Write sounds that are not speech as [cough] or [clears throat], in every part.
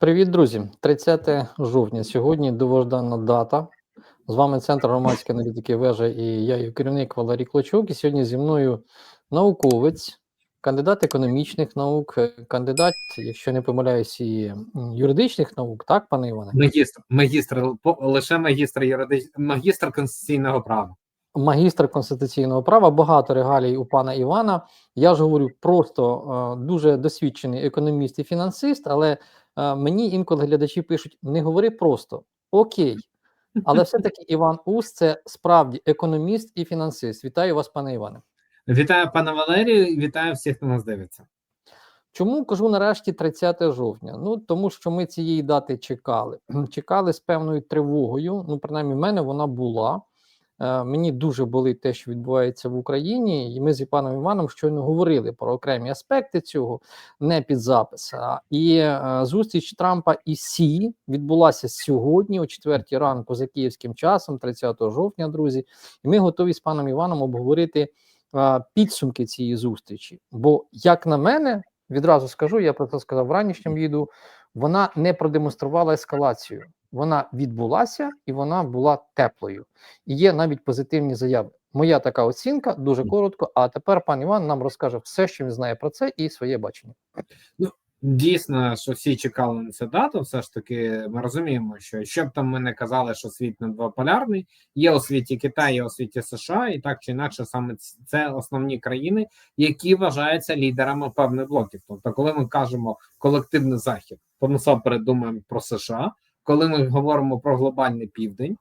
Привіт, друзі! 30 жовтня. Сьогодні довождана дата. З вами Центр громадської аналітики вежа і я її керівник Валерій Клочук. І сьогодні зі мною науковець, кандидат економічних наук, кандидат, якщо не помиляюсь, і юридичних наук, так, пане Іване? Магістр, магістр, лише магістр юридич... магістр конституційного права. Магістр конституційного права, багато регалій у пана Івана. Я ж говорю просто е, дуже досвідчений економіст і фінансист, але мені інколи глядачі пишуть: не говори просто окей. Але [laughs] все-таки Іван Ус це справді економіст і фінансист. Вітаю вас, пане Іване. Вітаю пана Валерію, вітаю всіх, хто нас дивиться. Чому кажу нарешті 30 жовтня? Ну тому що ми цієї дати чекали. [clears throat] Чекали з певною тривогою. Ну, принаймні, в мене вона була. Е, мені дуже болить те, що відбувається в Україні, і ми з паном Іваном щойно говорили про окремі аспекти цього, не під запис. І е, зустріч Трампа і Сі відбулася сьогодні, о 4 ранку, за київським часом, 30 жовтня, друзі. І ми готові з паном Іваном обговорити е, підсумки цієї зустрічі. Бо, як на мене, відразу скажу, я про це сказав в ранішньому відео, вона не продемонструвала ескалацію. Вона відбулася і вона була теплою. І є навіть позитивні заяви. Моя така оцінка дуже коротко. А тепер пан Іван нам розкаже все, що він знає про це, і своє бачення. Дійсно, що всі чекали на цю дату. Все ж таки, ми розуміємо, що що б там ми не казали, що світ не двополярний, є у світі Китай, є у світі США, і так чи інакше, саме це основні країни, які вважаються лідерами певних блоків. Тобто, коли ми кажемо колективний захід, то насамперед думаємо про США. Коли ми говоримо про глобальний південь,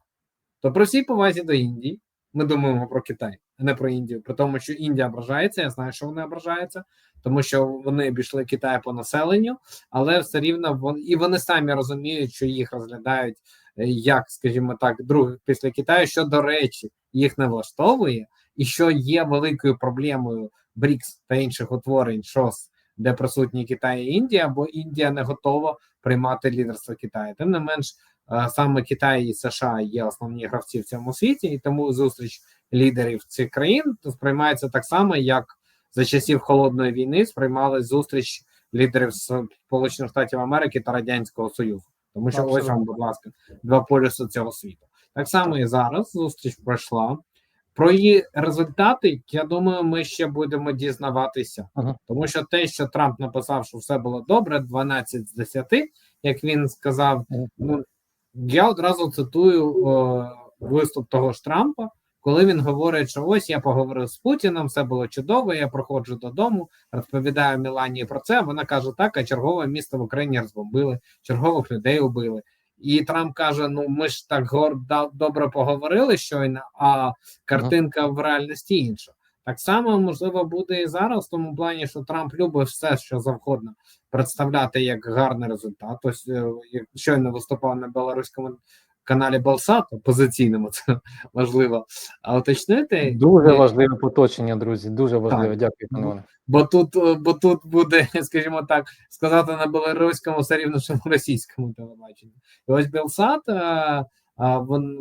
то при всій повазі до Індії ми думаємо про Китай, не про Індію. При тому, що Індія ображається, я знаю, що вони ображаються, тому що вони обійшли Китай по населенню, але все рівно вони і вони самі розуміють, що їх розглядають е, як, скажімо так, друг після Китаю, що до речі, їх не влаштовує, і що є великою проблемою БРІКС та інших утворень ШОС, де присутні Китай і Індія, бо Індія не готова приймати лідерство Китаю. Тим не менш, е, саме Китай і США є основні гравці в цьому світі, і тому зустріч лідерів цих країн сприймається так само, як за часів холодної війни сприймали зустріч лідерів Сполучених Штатів Америки та Радянського Союзу. Тому що ось вам, будь ласка, два полюси цього світу. Так само і зараз зустріч пройшла. Про її результати, я думаю, ми ще будемо дізнаватися, Ага. тому що те, що Трамп написав, що все було добре, 12 з 10, як він сказав, ну я одразу цитую е, виступ того ж Трампа, коли він говорить, що ось я поговорив з Путіном, все було чудово. Я проходжу додому, розповідаю Мілані про це. Вона каже: так, а чергове місто в Україні розбомбили, чергових людей убили. І Трамп каже: Ну ми ж так горда добре поговорили щойно, а картинка в реальності інша. Так само можливо буде і зараз, в тому плані, що Трамп любить все, що завгодно представляти як гарний результат. Ось е, щойно виступав на білоруському каналі Балсат, опозиційному, це [laughs] важливо а уточнити. Дуже Е, важливе поточення, друзі. Дуже важливе. Дякую, пане Ну, Бо тут, е, бо тут буде, [laughs] скажімо так, сказати на білоруському все рівно, що на російському телебаченні. І ось Білсат, а, а, вон,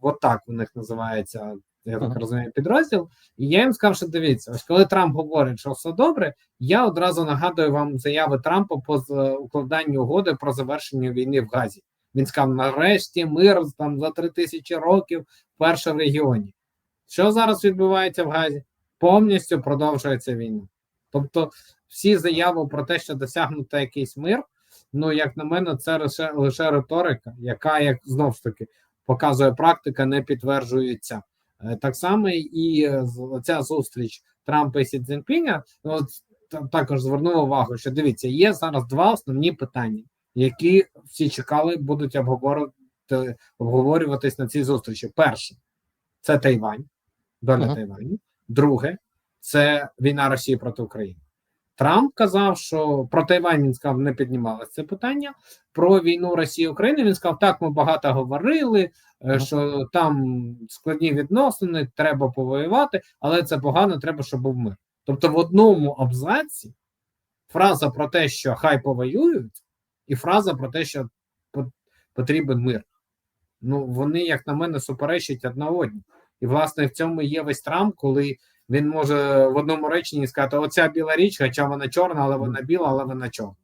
от так у них називається, я так розумію, підрозділ. І я їм сказав, що дивіться, ось коли Трамп говорить, що все добре, я одразу нагадую вам заяви Трампа по укладанню угоди про завершення війни в Газі. Він сказав: нарешті мир там за три тисячі років в регіоні. Що зараз відбувається в Газі? Повністю продовжується війна. Тобто, всі заяви про те, що досягнуто якийсь мир, ну як на мене, це лише лише риторика, яка, як знов ж таки, показує практика, не підтверджується. Е, Так само і е, ця зустріч Трампа і Сі Цзіньпіня, ну, також звернув увагу, що дивіться, є зараз два основні питання, які всі чекали, будуть обговорювати, обговорюватись на цій зустрічі. Перше, це Тайвань, доля Ага. Тайваню. Друге, це війна Росії проти України. Трамп казав, що про Тайвань він сказав, не піднімалося це питання. Про війну Росії України він сказав, так, ми багато говорили, е, що там складні відносини, треба повоювати, але це погано, треба, щоб був мир. Тобто, в одному абзаці фраза про те, що хай повоюють, і фраза про те, що потрібен мир. Ну, вони, як на мене, суперечать одна одній. І, власне, в цьому є весь Трамп, коли він може в одному реченні сказати: оця біла річ, хоча вона чорна, але вона біла, але вона чорна.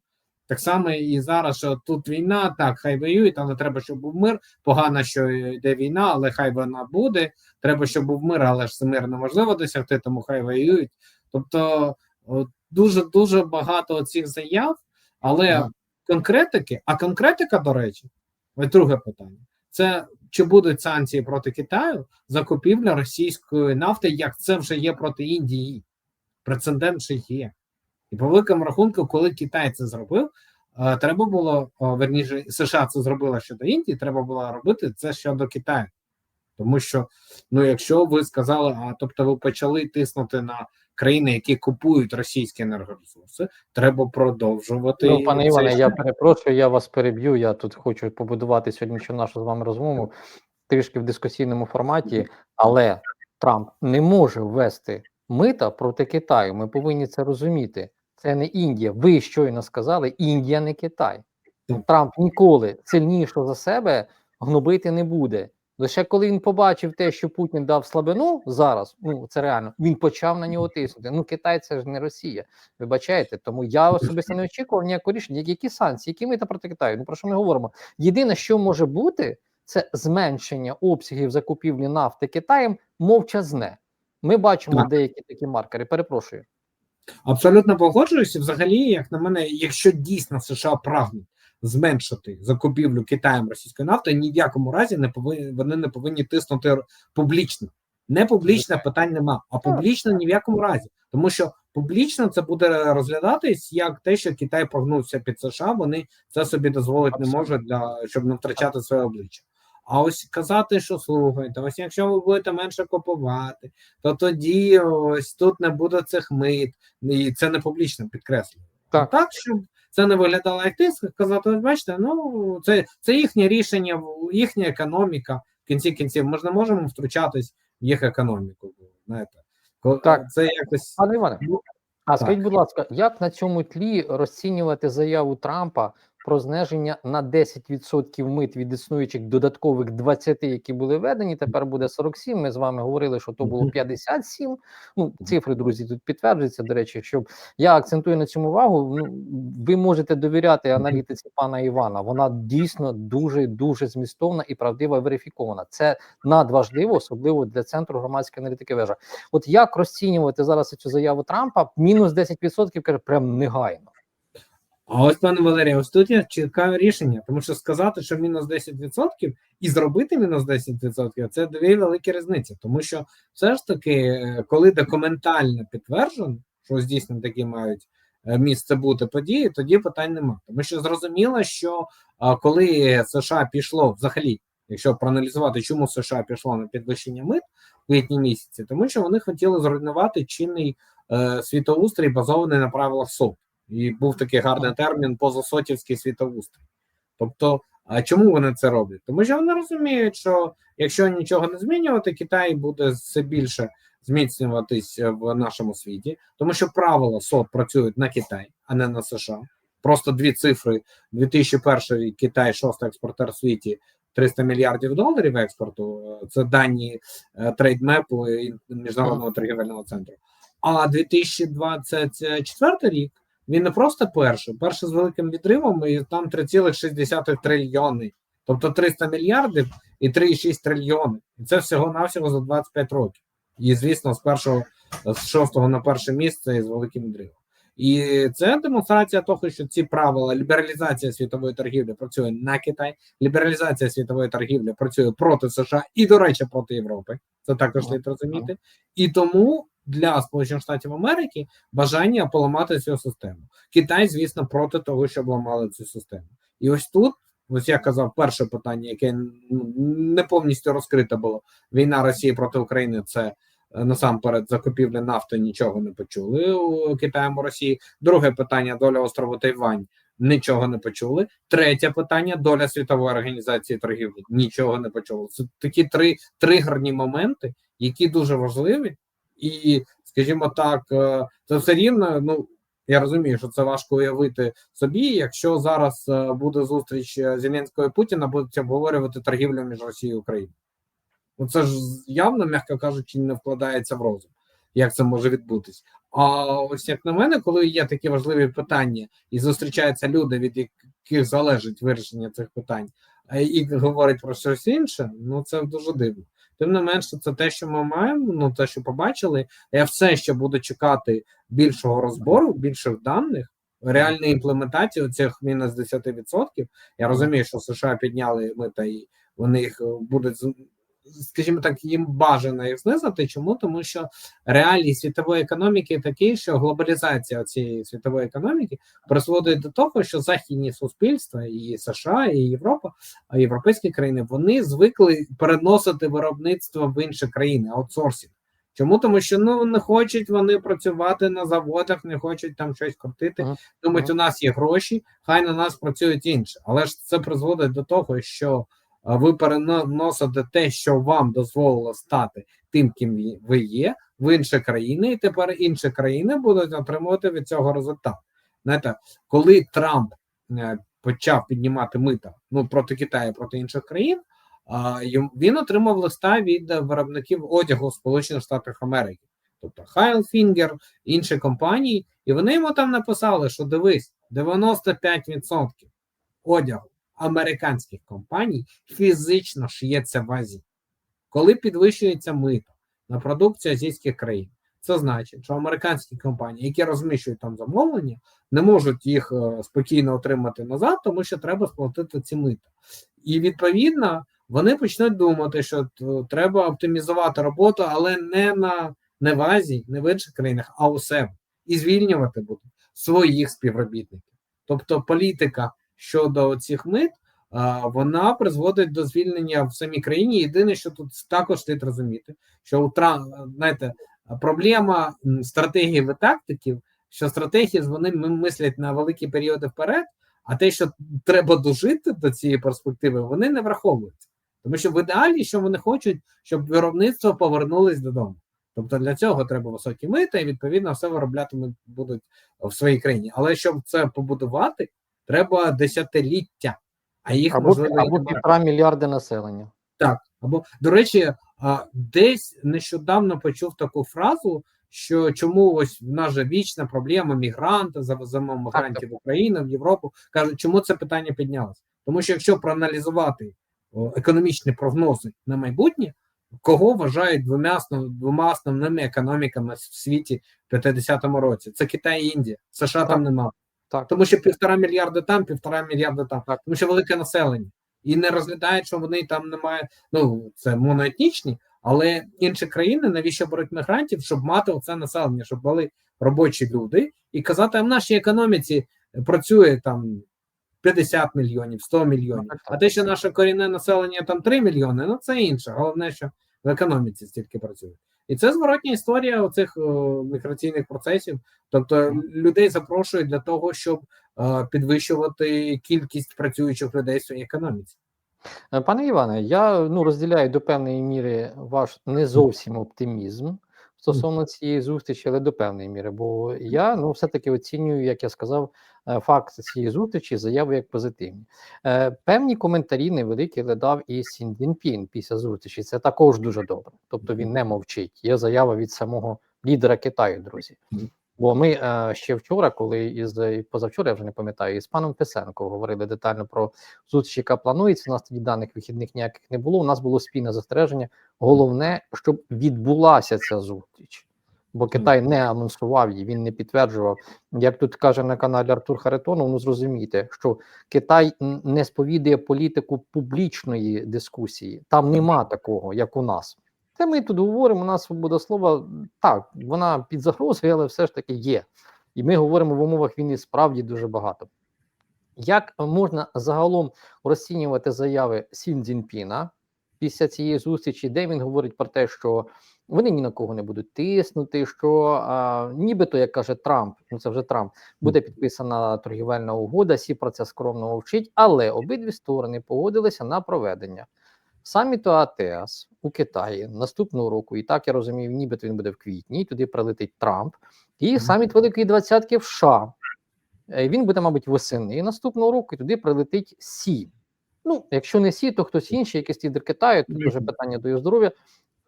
Так само і зараз, що тут війна, так, хай воюють, але треба, щоб був мир. Погано, що йде війна, але хай вона буде. Треба, щоб був мир, але ж мир неможливо досягти, тому хай воюють. Тобто дуже дуже багато цих заяв, але. Конкретики, а конкретика, до речі, ось друге питання: це чи будуть санкції проти Китаю за купівля російської нафти, як це вже є проти Індії? Прецедент ще є. І по великому рахунку, коли Китай це зробив, е, треба було верніше, США це зробила щодо Індії, треба було робити це щодо Китаю. Тому що, ну, якщо ви сказали, а тобто ви почали тиснути на країни, які купують російські енергоресурси, треба продовжувати. Ну, пане Іване, я перепрошую, я вас переб'ю. Я тут хочу побудувати сьогоднішню нашу з вами розмову трішки в дискусійному форматі, але Трамп не може ввести мита проти Китаю. Ми повинні це розуміти. Це не Індія. Ви щойно сказали, Індія не Китай. Трамп ніколи сильнішого за себе гнобити не буде. Лише коли він побачив те, що Путін дав слабину зараз, ну це реально, він почав на нього тиснути. Ну, Китай це ж не Росія. Вибачаєте, тому я особисто не очікував ніякого рішення. Які санкції, які ми та проти Китаю? Ну про що ми говоримо? Єдине, що може бути, це зменшення обсягів закупівлі нафти Китаєм мовчазне. Ми бачимо Так. деякі такі маркери. Перепрошую. Абсолютно погоджуюся. Взагалі, як на мене, якщо дійсно США прагнуть зменшити закупівлю Китаєм російської нафти, ні в якому разі не повинні вони не повинні тиснути публічно. Не публічне питань нема, а публічно ні в якому разі, тому що публічно це буде розглядатись як те, що Китай прогнувся під США. Вони це собі дозволити не можуть для щоб не втрачати своє обличчя. А ось казати, що слухайте, ось якщо ви будете менше купувати, то тоді ось тут не буде цих мит, і це не публічно підкреслюю. Так. Так, щоб це не виглядало як тиск, казати, бачите, ну це, це їхнє рішення, їхня економіка. В кінці кінців ми ж не можемо втручатись в їх економіку. Знаєте, Так. це якось Пане Іване, Ну, а скажіть, будь ласка, як на цьому тлі розцінювати заяву Трампа про зниження на 10% мит від існуючих додаткових 20, які були введені? Тепер буде 47. Ми з вами говорили, що то було Мгм. 57. Ну, цифри, друзі, тут підтверджуються. До речі, щоб я акцентую на цьому увагу. Ну, ви можете довіряти аналітиці пана Івана. Вона дійсно дуже дуже змістовна і правдива верифікована. Це надважливо, особливо для центру громадської аналітики. Вежа. От як розцінювати зараз цю заяву Трампа? Мінус 10% каже, прям негайно. А ось, пане Валерій, ось тут я чекаю рішення, тому що сказати, що мінус 10% і зробити мінус 10% це дві великі різниці. Тому що все ж таки, е, коли документально підтверджено, що здійсно такі мають е, місце бути події, тоді питань немає. Тому що зрозуміло, що коли США пішло взагалі, якщо проаналізувати, чому США пішло на підвищення мит в квітні місяці, тому що вони хотіли зруйнувати чинний е, світоустрій, базований на правилах СОП. І був такий гарний термін позасотівський світоустрій. Тобто, а чому вони це роблять? Тому що вони розуміють, що якщо нічого не змінювати, Китай буде все більше зміцнюватись в нашому світі, тому що правила СОП працюють на Китай, а не на США. Просто дві цифри: 2001 рік Китай, шостий експортер в світі, 300 мільярдів доларів експорту. Це дані е, трейдмепу і міжнародного торгівельного центру. А 2024 рік він не просто перший, перший з великим відривом, і там 3,6 трильйони, тобто 300 мільярдів і 3,6 трильйони. І це всього навсього за 25 років. І звісно, з першого з шостого на перше місце і з великим відривом. І це демонстрація того, що ці правила лібералізація світової торгівлі працює на Китай, лібералізація світової торгівлі працює проти США і, до речі, проти Європи. Це також слід розуміти. І тому для Сполучених Штатів Америки бажання поламати цю систему. Китай, звісно, проти того, щоб ламали цю систему. І ось тут, ось я казав, перше питання, яке не повністю розкрите було: війна Росії проти України. Це е, насамперед закупівля нафти нічого не почули у Китаєм у Росії. Друге питання доля острову Тайвань. Нічого не почули. Третє питання доля світової організації торгівлі. Нічого не почули. Це такі три тригерні моменти, які дуже важливі, і, скажімо так, е, це все рівно. Ну я розумію, що це важко уявити собі. Якщо зараз е, буде зустріч е, Зеленського і Путіна, будуть обговорювати торгівлю між Росією і Україною. Ну це ж явно, м'яко кажучи, не вкладається в розум, як це може відбутись. А ось як на мене, коли є такі важливі питання і зустрічаються люди, від яких залежить вирішення цих питань, і говорять про щось інше, ну це дуже дивно. Тим не менше, це те, що ми маємо, ну те, що побачили. Я все ще буду чекати більшого розбору, більших даних, реальної імплементації цих мінус 10%. Я розумію, що США підняли мита і вони їх будуть скажімо так, їм бажано їх знизити. Чому? Тому що реалії світової економіки такі, що глобалізація цієї світової економіки призводить до того, що західні суспільства, і США, і Європа, європейські країни вони звикли переносити виробництво в інші країни, аутсорсинг. Чому? Тому що ну не хочуть вони працювати на заводах, не хочуть там щось крутити. Думають, у нас є гроші, хай на нас працюють інші. Але ж це призводить до того, що ви переносите те, що вам дозволило стати тим, ким ви є, в інші країни, і тепер інші країни будуть отримувати від цього результат. Знаєте, коли Трамп е, почав піднімати мита ну проти Китаю, проти інших країн, він отримав листа від виробників одягу Сполучених Штатів Америки, тобто Хайлфінгер, інші компанії, і вони йому там написали, що дивись, 95% одягу американських компаній фізично шиється в Азії. Коли підвищується мито на продукцію азійських країн, це значить, що американські компанії, які розміщують там замовлення, не можуть їх е, спокійно отримати назад, тому що треба сплатити ці мита. І відповідно вони почнуть думати, що треба оптимізувати роботу, але не на не в Азії, не в інших країнах, а у себе. І звільнювати будуть своїх співробітників. Тобто політика щодо цих мит вона призводить до звільнення в самій країні. Єдине, що тут також слід розуміти, що у знаєте, проблема стратегії і тактиків, що стратегії вони мислять на великі періоди вперед, а те, що треба дожити до цієї перспективи, вони не враховуються. Тому що в ідеалі, що вони хочуть, щоб виробництво повернулось додому. Тобто для цього треба високі мита, і відповідно все вироблятимуть будуть в своїй країні. Але щоб це побудувати, треба десятиліття, а їх Або, можливо або півтора мільярди населення. Так, або до речі, десь нещодавно почув таку фразу, що чому ось в нас же вічна проблема мігранти, завеземо мігрантів в Україну, в Європу. кажуть, чому це питання піднялося? Тому що якщо проаналізувати економічні прогнози на майбутнє, кого вважають двома, основ, двома основними економіками в світі в 50-му році? Це Китай і Індія. США там нема. Так. Тому що півтора мільярда там, півтора мільярда там, Так. тому що велике населення. І не розглядають, що вони там немає. Ну це моноетнічні, але інші країни навіщо беруть мігрантів, щоб мати оце населення, щоб були робочі люди, і казати, а в нашій економіці працює там 50 мільйонів, 100 мільйонів. А те, що наше корінне населення там 3 мільйони, ну це інше. Головне, що в економіці стільки працює. І це зворотня історія оцих о, міграційних процесів. Тобто людей запрошують для того, щоб е, підвищувати кількість працюючих людей в своїй економіці. Е, Пане Іване, я ну, розділяю до певної міри ваш не зовсім оптимізм стосовно цієї зустрічі, але до певної міри. Бо я ну, все-таки оцінюю, як я сказав, е, факт цієї зустрічі, заяви як позитивні. Е, Певні коментарі невеликі дав і Сін Дінпін після зустрічі. Це також дуже добре. Тобто він не мовчить. Є заява від самого лідера Китаю, друзі. Бо ми е, ще вчора, коли із позавчора, я вже не пам'ятаю, із паном Писенко говорили детально про зустріч, яка планується. У нас тоді даних вихідних ніяких не було. У нас було спільне застереження. Головне, щоб відбулася ця зустріч. Бо Китай не анонсував її, він не підтверджував. Як тут каже на каналі Артур Харитонов, ну зрозумійте, що Китай не сповідує політику публічної дискусії. Там нема такого, як у нас. Це ми тут говоримо. У нас свобода слова так, вона під загрозою, але все ж таки є. І ми говоримо в умовах війни справді дуже багато. Як можна загалом розцінювати заяви Сін Цзіньпіна після цієї зустрічі, де він говорить про те, що вони ні на кого не будуть тиснути, що а, нібито, як каже Трамп, ну це вже Трамп, буде підписана торгівельна угода, Сі про це скромно мовчить, але обидві сторони погодилися на проведення саміту АТС у Китаї наступного року. І так я розумію, нібито він буде в квітні, туди прилетить Трамп, і саміт Великої Двадцятки в США. Е, Він буде, мабуть, восени наступного року, і туди прилетить Сі. Ну, якщо не Сі, то хтось інший, якийсь лідер Китаю, тут вже питання до його здоров'я.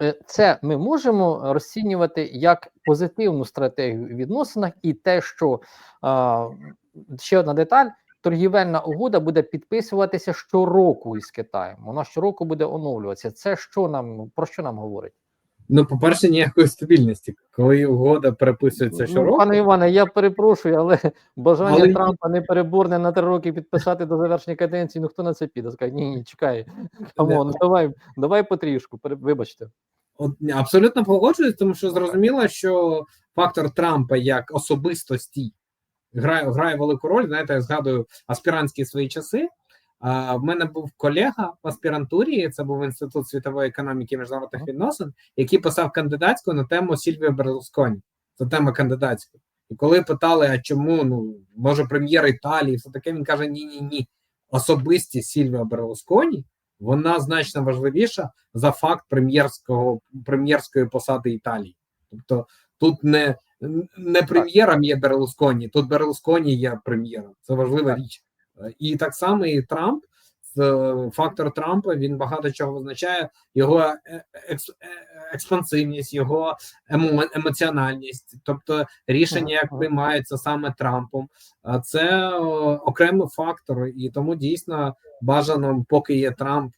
е, це ми можемо розцінювати як позитивну стратегію у відносинах, і те, що ще одна деталь. Торгівельна угода буде підписуватися щороку із Китаєм. Вона щороку буде оновлюватися. Це що нам про що нам говорить? Ну, по-перше, ніякої стабільності, коли угода переписується Ну, щороку. пане Іване, я перепрошую, але бажання Але. Трампа непереборне на три роки підписати до завершення каденції. Ну хто на це піде? Скаже, ні, ні, чекай. [laughs] Камон, давай, давай потрішку. Вибачте. От, абсолютно погоджуюсь, тому що зрозуміло, що фактор Трампа як особистості грає, грає велику роль. Знаєте, я згадую аспірантські свої часи. В мене був колега в аспірантурі, це був інститут світової економіки і міжнародних відносин, який писав кандидатську на тему Сільвія Берлусконі. Це тема кандидатської. І коли питали, а чому ну може прем'єр Італії, все таке, він каже: ні, ні, ні. Особистість Сільвія Берлусконі вона значно важливіша за факт прем'єрського прем'єрської посади Італії. Тобто тут не, не прем'єром є Берлусконі, тут Берлусконі є прем'єром. Це важлива річ. Е, І так само і Трамп. Фактор Трампа він багато чого визначає його е- екс- е- експансивність, його емо- емоціональність, тобто рішення, як приймаються саме Трампом, А це окремий фактор, і тому дійсно бажано, поки є Трамп,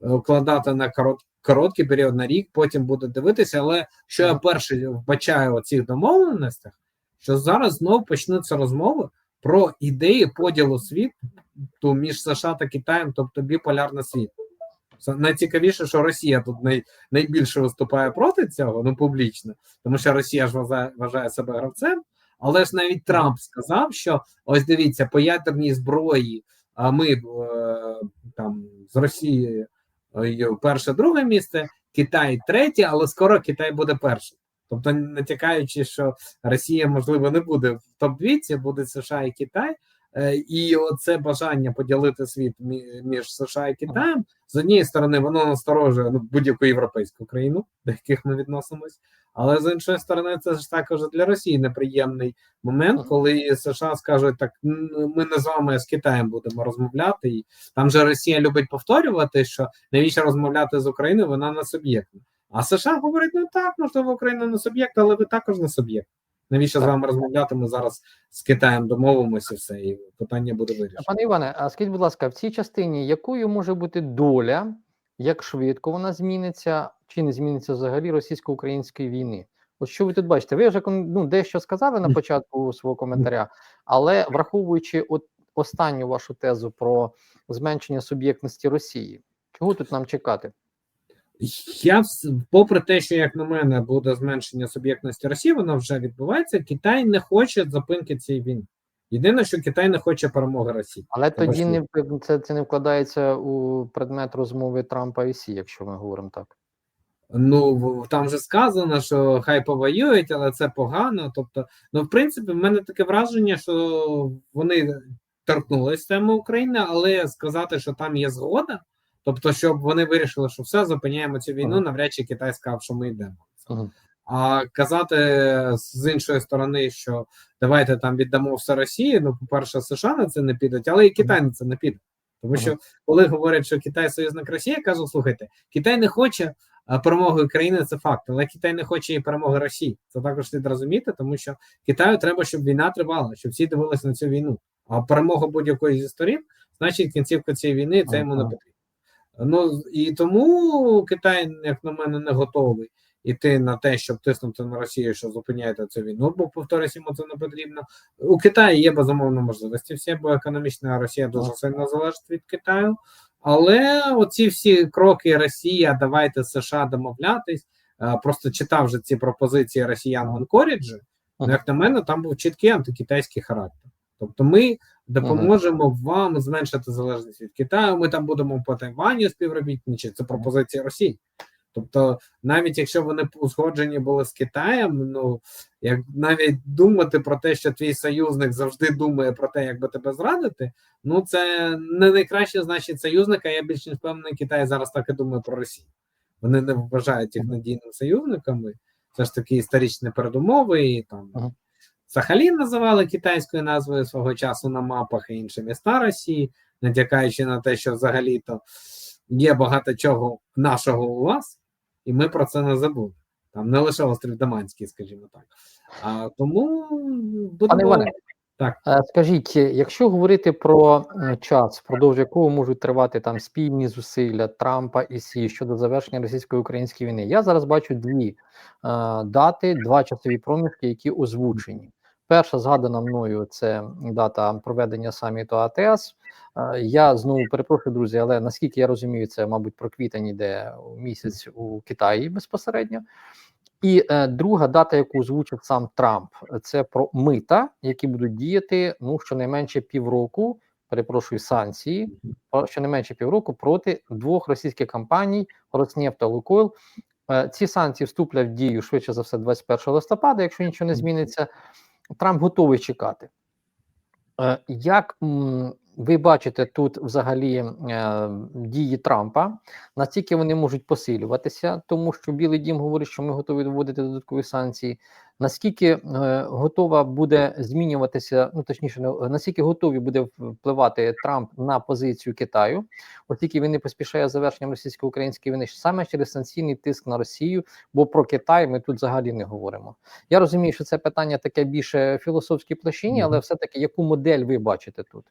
вкладати на корот, короткий період на рік, потім буде дивитися. Але що я перше вбачаю у цих домовленостях, що зараз знов почнуться розмови про ідеї поділу світу між США та Китаєм, тобто біполярний світ. Найцікавіше, що Росія тут най, найбільше виступає проти цього, ну публічно, тому що Росія ж вважає, вважає себе гравцем. Але ж навіть Трамп сказав, що ось дивіться, по ядерній зброї, а ми е, там з Росією перше, друге місце, Китай третє, але скоро Китай буде першим. Тобто, натякаючи, що Росія, можливо, не буде в топ-двійці, буде США і Китай. Е, І оце бажання поділити світ між США і Китаєм з однієї сторони, воно насторожує ну, будь-яку європейську країну, до яких ми відносимось. Але з іншої сторони, це ж також для Росії неприємний момент, коли США скажуть, так ми не з вами з Китаєм будемо розмовляти. І там же Росія любить повторювати, що навіщо розмовляти з Україною, вона не суб'єктна. А США говорить, ну так, можливо, Україна не суб'єкт, але ви також не суб'єкт. Навіщо з вами розмовляти? Ми зараз з Китаєм домовимося, все, і питання буде вирішено. Пане Іване, а скажіть, будь ласка, в цій частині якою може бути доля, як швидко вона зміниться, чи не зміниться взагалі російсько-української війни? От що ви тут бачите? Ви вже ну, дещо сказали на [laughs] початку свого коментаря, але враховуючи от останню вашу тезу про зменшення суб'єктності Росії, чого тут нам чекати? Я попри те, що як на мене буде зменшення суб'єктності Росії, воно вже відбувається. Китай не хоче зупинки цієї війни. Єдине, що Китай не хоче перемоги Росії. Але Та тоді не це, це не вкладається у предмет розмови Трампа і Сі, якщо ми говоримо так. Ну там вже сказано, що хай повоюють, але це погано. Тобто, ну в принципі, в мене таке враження, що вони торкнулись теми України, але сказати, що там є згода, тобто, щоб вони вирішили, що все зупиняємо цю війну, Ага. навряд чи Китай сказав, що ми йдемо. Мгм. А казати з іншої сторони, що давайте там віддамо все Росії. Ну, по-перше, США на це не підуть, але і Китай на це не піде. Тому що коли говорять, що Китай союзник Росії, я кажу, слухайте, Китай не хоче перемоги України, це факт, але Китай не хоче і перемоги Росії. Це також слід розуміти, тому що Китаю треба, щоб війна тривала, щоб всі дивилися на цю війну. А перемога будь-якої зі сторін, значить кінцівка цієї війни це йому не потрібно. Ну і тому Китай, як на мене, не готовий іти на те, щоб тиснути на Росію, що зупиняєте цю війну, бо повторюсь, йому це не потрібно. У Китаї є безумовно можливості всі, бо економічна Росія дуже сильно залежить від Китаю. Але оці всі кроки Росія, давайте США домовлятись. е, Просто читав вже ці пропозиції росіян в Анкоріджі. Ну, як на мене, там був чіткий антикитайський характер. Тобто, ми допоможемо вам зменшити залежність від Китаю. Ми там будемо по Тайваню співробітничати. Це пропозиція Росії. Тобто, навіть якщо вони узгоджені були з Китаєм, ну як навіть думати про те, що твій союзник завжди думає про те, як би тебе зрадити, ну це не найкраще значить союзника. Я більш ніж впевнений, Китай зараз так і думає про Росію. Вони не вважають їх надійними союзниками. Це ж такі історичні передумови, і там. Сахалін називали китайською назвою свого часу на мапах і інші міста Росії, натякаючи на те, що взагалі-то є багато чого нашого у вас. і ми про це не забули. Там не лише острів Даманський, скажімо так. А тому будемо Іване, Так. е, скажіть, якщо говорити про е, час, впродовж якого можуть тривати там спільні зусилля Трампа і Сі щодо завершення російсько-української війни, я зараз бачу дві е, дати, два часові проміжки, які озвучені. Перша згадана мною це дата проведення саміту АТС. Е, Я знову перепрошую, друзі, але наскільки я розумію, це, мабуть, про квітень іде місяць у Китаї безпосередньо. І е, друга дата, яку озвучив сам Трамп, це про мита, які будуть діяти ну щонайменше півроку. Перепрошую санкції, щонайменше півроку проти двох російських компаній Роснефть та Лукойл. Е, ці санкції вступлять в дію швидше за все 21 листопада, якщо нічого не зміниться. Трамп готовий чекати. Е, Як ви бачите тут взагалі е, дії Трампа? Наскільки вони можуть посилюватися, тому що Білий Дім говорить, що ми готові вводити додаткові санкції. Наскільки е, готова буде змінюватися, ну точніше, наскільки готові буде впливати Трамп на позицію Китаю, оскільки він не поспішає завершенням російсько-української війни саме через санкційний тиск на Росію, бо про Китай ми тут взагалі не говоримо. Я розумію, що це питання таке більше філософській площині, але все-таки яку модель ви бачите тут?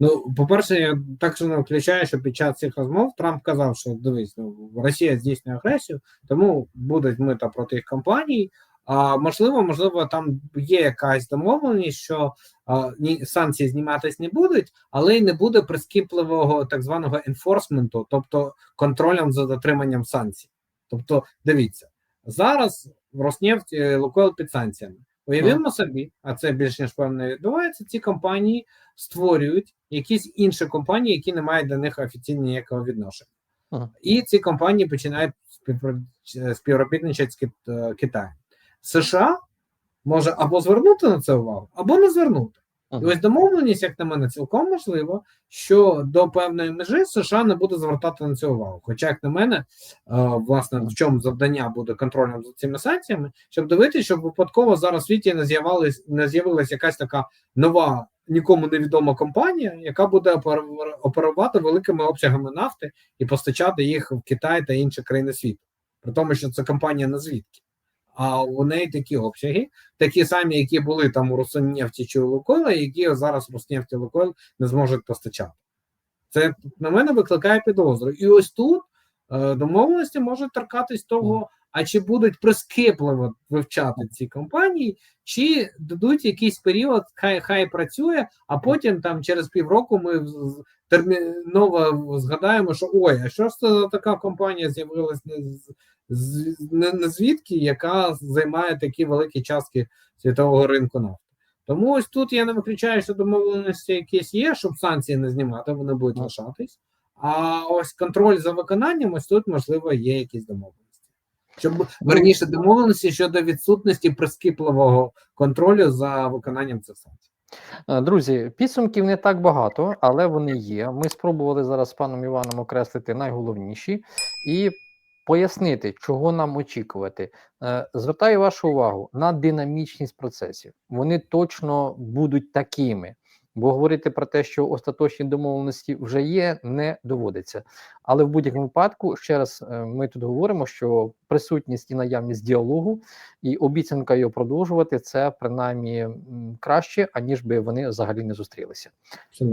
Ну, по-перше, я так що не включаю, що під час цих розмов Трамп казав, що дивись, ну, Росія здійснює агресію, тому будуть мита проти їх компаній. А можливо, можливо, там є якась домовленість, що а, ні, санкції зніматись не будуть, але й не буде прискіпливого так званого енфорсменту, тобто контролем за дотриманням санкцій. Тобто, дивіться, зараз Роснефть е, Лукойл під санкціями. Уявімо собі, а це більш ніж певно відбувається. Ці компанії створюють якісь інші компанії, які не мають до них офіційно ніякого відношення. Ага. І ці компанії починають співробітничати з е, Китаєм. США може або звернути на це увагу, або не звернути. І ось домовленість, як на мене, цілком можливо, що до певної межі США не буде звертати на це увагу. Хоча, як на мене, е, власне, в чому завдання буде контролем за цими санкціями, щоб дивитися, щоб випадково зараз в світі не з'явилась не з'явилась якась така нова, нікому невідома компанія, яка буде опер- оперувати великими обсягами нафти і постачати їх в Китай та інші країни світу. При тому, що це компанія на звідки. А у неї такі обсяги, такі самі, які були там у Роснефті чи у Лукойла, які зараз Роснефті Лукойл не зможуть постачати. Це на мене викликає підозру. І ось тут е, домовленості можуть торкатись того, а чи будуть прискіпливо вивчати ці компанії, чи дадуть якийсь період, хай хай працює, а потім там через півроку ми терміново згадаємо, що ой, а що ж це за така компанія з'явилась не не, не звідки, яка займає такі великі частки світового ринку нафти. Тому ось тут я не виключаю, що домовленості якісь є, щоб санкції не знімати, вони будуть лишатись. А ось контроль за виконанням, ось тут, можливо, є якісь домовленості. Щоб верніше домовленості щодо відсутності прискіпливого контролю за виконанням цих санкцій. Е, Друзі, підсумків не так багато, але вони є. Ми спробували зараз з паном Іваном окреслити найголовніші і пояснити, чого нам очікувати. Е, Звертаю вашу увагу на динамічність процесів. Вони точно будуть такими. Бо говорити про те, що остаточні домовленості вже є, не доводиться. Але в будь-якому випадку, ще раз, е, ми тут говоримо, що присутність і наявність діалогу і обіцянка його продовжувати це принаймні краще, аніж би вони взагалі не зустрілися.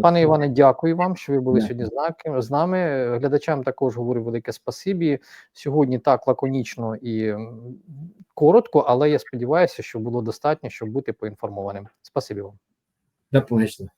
Пане Іване, дякую вам, що ви були Дякую. сьогодні з нами. Глядачам також говорю велике спасибі. Сьогодні так лаконічно і коротко, але я сподіваюся, що було достатньо, щоб бути поінформованим. Спасибі вам. До побачення.